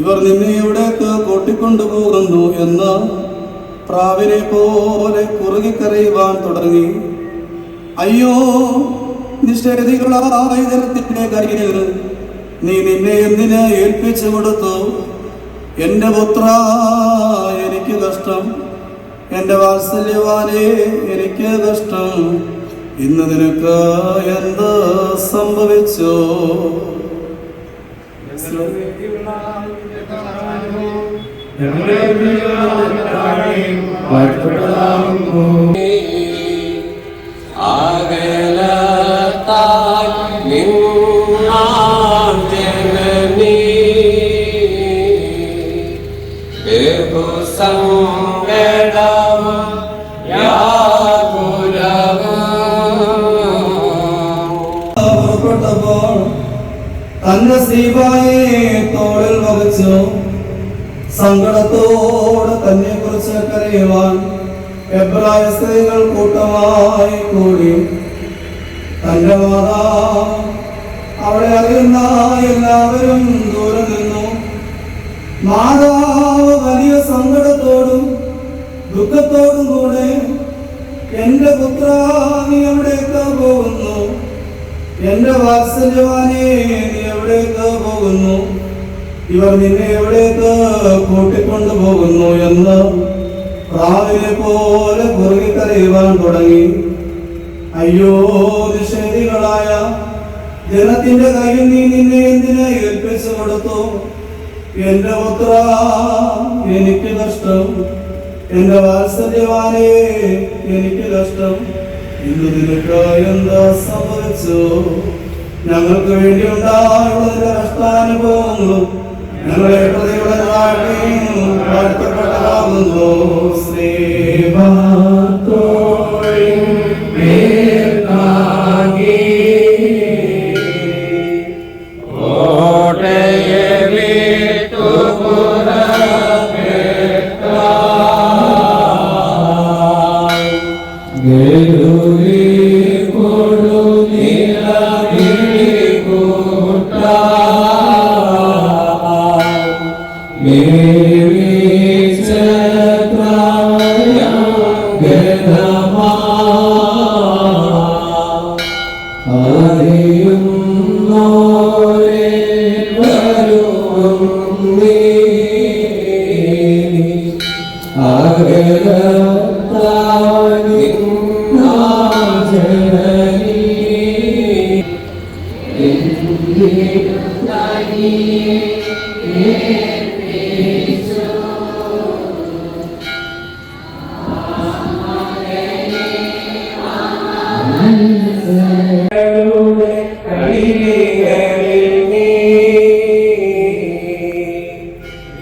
ഇവർ നിന്നെ എവിടേക്ക് കൂട്ടിക്കൊണ്ടുപോകുന്നു എന്ന് പ്രാവിനെ പോലെ കുറുകിക്കറിയുവാൻ തുടങ്ങി. അയ്യോ നിഷേധികളായ ജനത്തിന്റെ നീ നിന്നെ എന്തിന് ഏൽപ്പിച്ചു കൊടുത്തു? എന്റെ പുത്ര എനിക്ക് കഷ്ടം. എന്റെ വാത്സല്യവാനെ എനിക്ക് കഷ്ടം. ഇന്ന് നിനക്ക് എന്ത് സംഭവിച്ചു? ഞങ്ങളുടെ വാഴ്ത്തപ്പെടാവുന്നു അകലത്താൽ ജനനീ പുറപ്പെട്ടപ്പോൾ തന്റെ സീബായെ തോളിൽ വഹിച്ചു സങ്കടത്തോടെ തന്നെ കുറിച്ച് കരയുവാൻ എബ്രായ സ്ത്രീകൾ കൂട്ടമായി കൂടി. തന്റെ മാതാ അവിടെ അറിയുന്ന എല്ലാവരും ദൂരെ നിന്നു. മാതാവ് വലിയ സങ്കടത്തോടും ദുഃഖത്തോടും കൂടെ എന്റെ പുത്ര നീ എവിടേക്ക് പോകുന്നു? എന്റെ വാത്സല്യവാനെ നീ എവിടേക്ക് പോകുന്നു? ഇവർ നിന്നെ എവിടേക്ക് കൂട്ടിക്കൊണ്ടു പോകുന്നു എന്ന് പ്രാവിനെ പോലെ കുറുകി കരയുവാൻ തുടങ്ങി. അയ്യോ നിഷേധികളായ ജനത്തിന്റെ കയ്യിൽ നീ നിന്നെ എന്തിനെ ഏൽപ്പിച്ചു കൊടുത്തു? എന്റെ പുത്ര എനിക്ക് കഷ്ടം എന്റെ വാത്സല്യവാനെ എനിക്ക് കഷ്ടം ഇന്ന് നിനക്ക് എന്താ സംഭവിച്ചു ഞങ്ങൾക്ക് വേണ്ടി ഉണ്ടായുള്ളതിന്റെ കഷ്ടാനുഭവങ്ങളും ഞങ്ങളെ പ്രതികളെ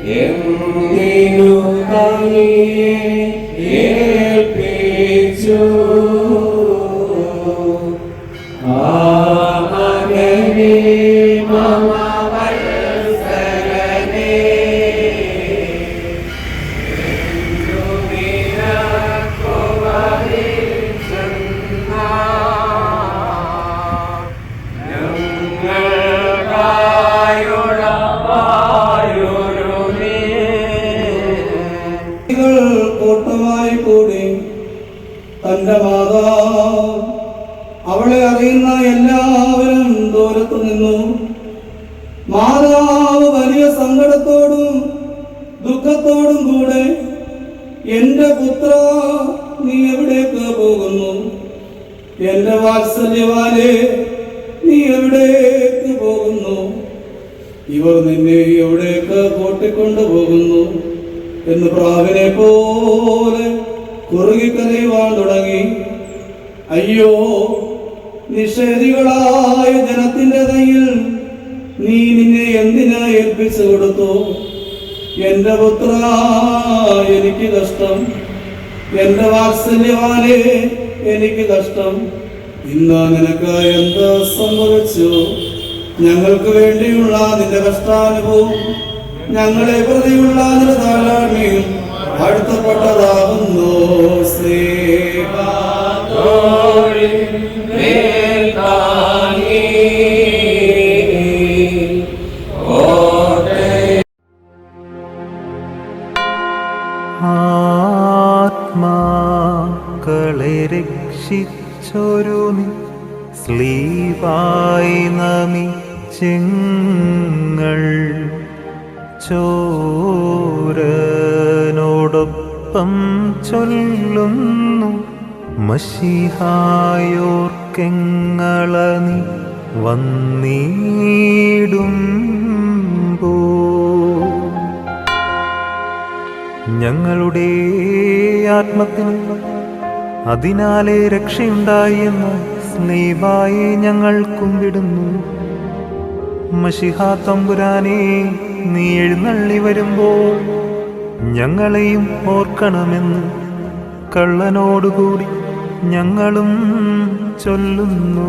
വാഴ്ത്തപ്പെട്ടതാകുന്നു ശ്രീമാ സ്ത്രീകൾ നീ എവിടേക്ക് പോകുന്നു? എന്റെ വാത്സല്യവാനെ നീ എവിടേക്ക് പോകുന്നു? ഇവർ നിന്നെ എവിടേക്ക് കൂട്ടിക്കൊണ്ടു പോകുന്നു എന്ന് പ്രാവിനെ പോലെ കുറുകിക്കരയുവാൻ തുടങ്ങി. അയ്യോ നിഷേധികളായ ജനത്തിന്റെ കയ്യിൽ നീ നിന്നെ എന്തിനാ ഏൽപ്പിച്ചു കൊടുത്തു? എന്റെ പുത്ര എനിക്ക് കഷ്ടം. എന്റെ വാത്സല്യവാനെ എനിക്ക് കഷ്ടം ഇന്ന് നിനക്ക് എന്ത് സംഭവിച്ചു? ഞങ്ങൾക്ക് വേണ്ടിയുള്ള നിന്റെ കഷ്ടാനുഭവം ഞങ്ങളെ പ്രതിയുള്ള നിന്റെ ധാരാണിയും അടുത്തപ്പെട്ടതാകുന്നു. സ്നേഹ അതിനാലെ രക്ഷയുണ്ടായെന്ന് സ്നേഹായി ഞങ്ങൾ കുമ്പിടുന്നു മഷിഹാ തമ്പുരാനെ നീ എഴുന്നള്ളി വരുമ്പോൾ ഞങ്ങളെയും ഓർക്കണമെന്ന് കള്ളനോടുകൂടി ഞങ്ങളും ചൊല്ലുന്നു.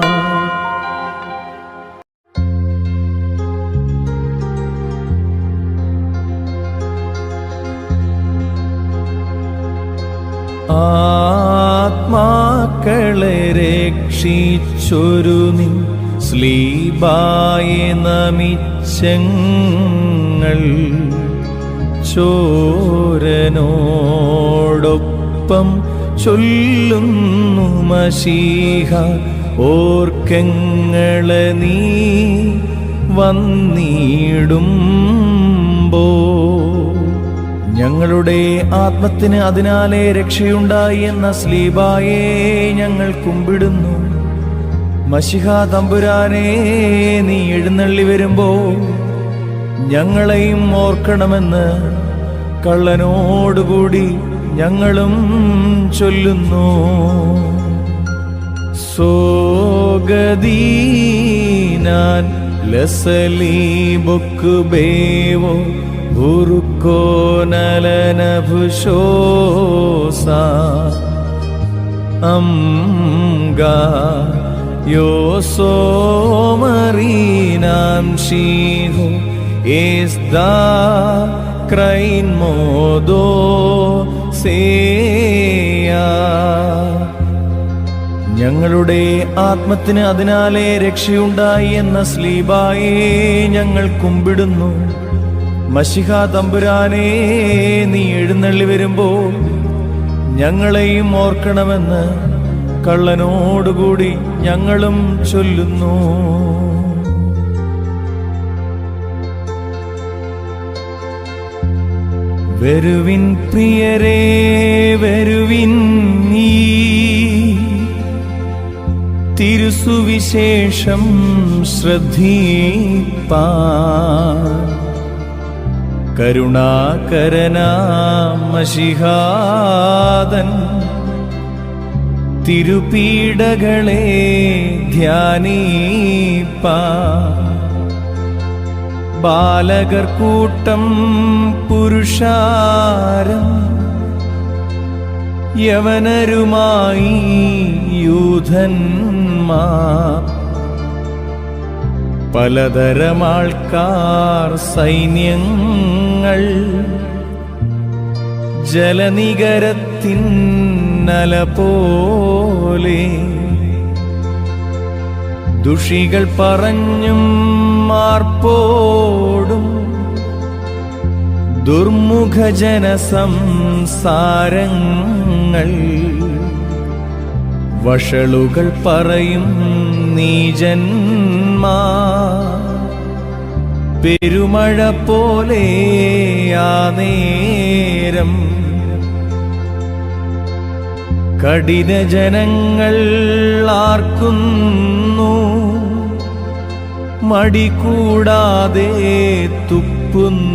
ആത്മാക്കളെ രക്ഷിച്ചൊരു നിൻ സ്ലീബായെ നമിച്ചങ്ങൾ. ചോരനോടൊപ്പം ചൊല്ലുന്നു മഷീഹ ഓർക്കങ്ങളെ നീ വന്നിടുമ്പോ. ഞങ്ങളുടെ ആത്മത്തിന് അതിനാലെ രക്ഷയുണ്ടായി എന്ന സ്ലീബായെ ഞങ്ങൾ കുമ്പിടുന്നു. മഷിഹ തമ്പുരാനെ നീ എഴുന്നള്ളി വരുമ്പോൾ ഞങ്ങളെയും ഓർക്കണമെന്ന് കള്ളനോടുകൂടി ഞങ്ങളും ചൊല്ലുന്നു. സോഗദീനാൻ ലസലീബുക്ക് ബേവോ ഉറുക്കോനലനഭുഷോസ അംഗാ യോസോമറീനാം ഷീഹോ ഏസ്ദാ ക്രൈൻ മോദോ സേയാ. ഞങ്ങളുടെ ആത്മത്തിന് അതിനാലെ രക്ഷയുണ്ടായി എന്ന സ്ലീബായേ ഞങ്ങൾ കുമ്പിടുന്നു. മഷിഹ തമ്പുരാനെ നീ എഴുന്നള്ളി വരുമ്പോൾ ഞങ്ങളെയും ഓർക്കണമെന്ന് കള്ളനോടുകൂടി ഞങ്ങളും ചൊല്ലുന്നു. വരുവിൻ പ്രിയരേ വരുവിൻ നീ. തിരുസുവിശേഷം ശ്രദ്ധീപ്പാ കരുണാകരനാമഷിഹാദൻ തിരുപീഡകളെ ധ്യാനീപ്പ. ബാലകർ കൂട്ടം പുരുഷാരം. യവനരുമായി യൂഥന്മാ പലതരമാൾക്കാർ സൈന്യങ്ങൾ ജലനികരത്തിന്നല പോലെ ദുഷികൾ പറഞ്ഞും മാർപ്പോടും ദുർമുഖജന സംസാരങ്ങൾ വഷളുകൾ പറയും നീജന്മാ പെരുമഴ പോലെ ആ നേരം. കഠിന ജനങ്ങൾ ആർക്കുന്നു. മടി കൂടാതെ തുപ്പുന്നു.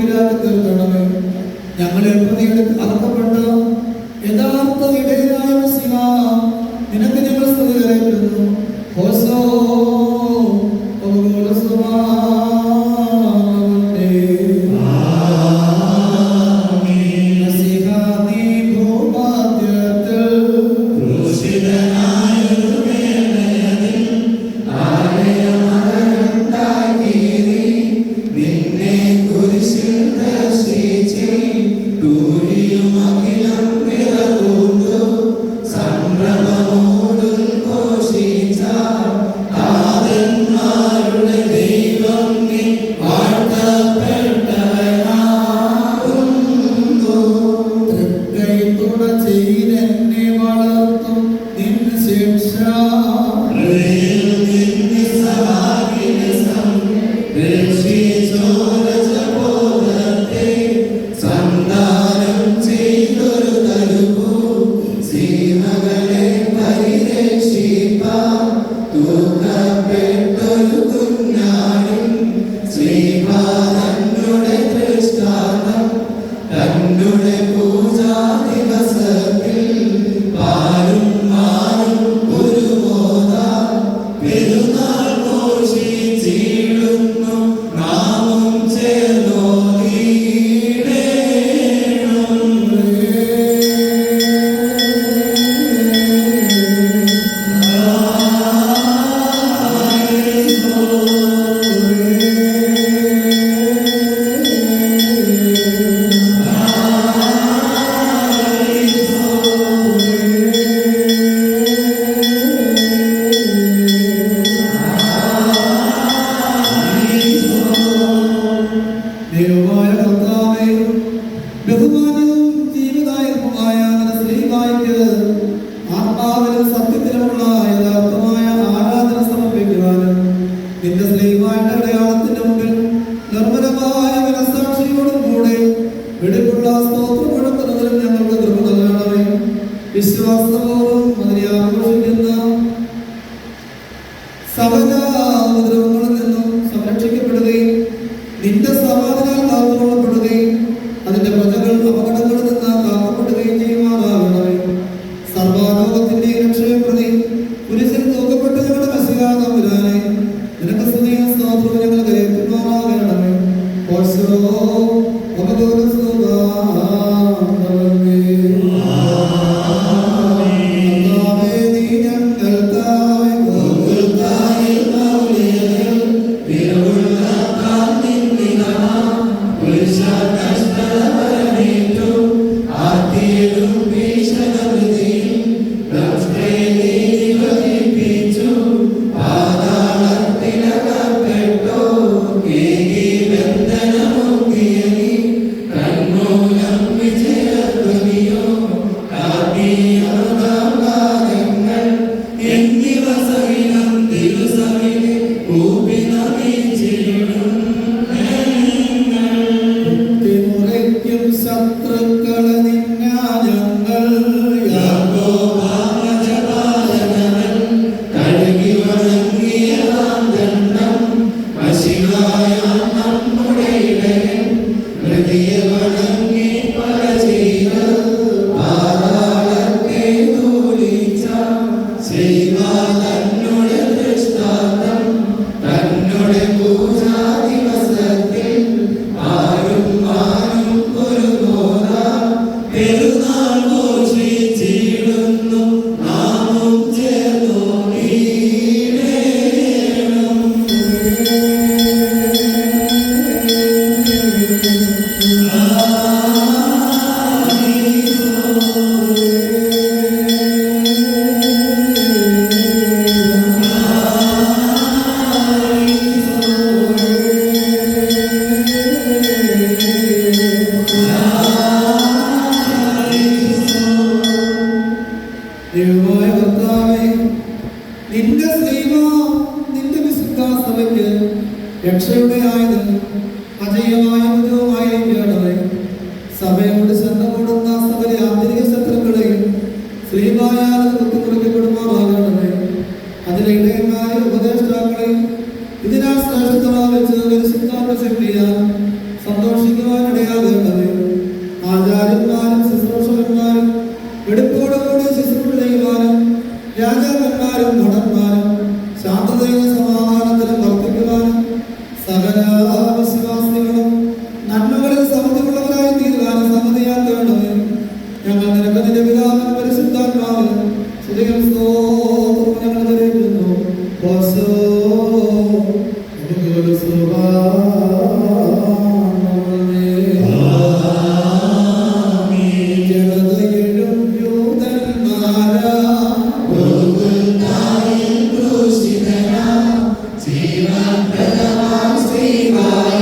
മനോവിരാഗം തീർക്കണമേ ഞങ്ങളെ പ്രതിയുടെ അർഹപ്പെട്ട യഥാർത്ഥ ഇടയിലായ സിഹ നിനക്ക് ഞങ്ങൾ സ്തുതി കരയപ്പെടുന്നു. Trinity ഇടയന്മാരെ ഉപദേഷ്ടാക്കളെ ഇതിനാൽ ശ്രേഷ്ഠതമാ വെച്ച് പരിശുദ്ധാത്മ ശക്തിയാൽ സന്തോഷിക്കുവാനിടയാകേണ്ടത്. ആചാര്യന്മാരും ശുശ്രൂഷകന്മാരും എടുപ്പോടുകൂടി ശുശ്രൂഷ ചെയ്യുവാനും രാജാക്കന്മാരും ഭടന്മാരും ശാന്തതയും സമാധാനത്തിലും വർദ്ധിക്കുവാനും സകല വിശ്വാസികളും Senhor.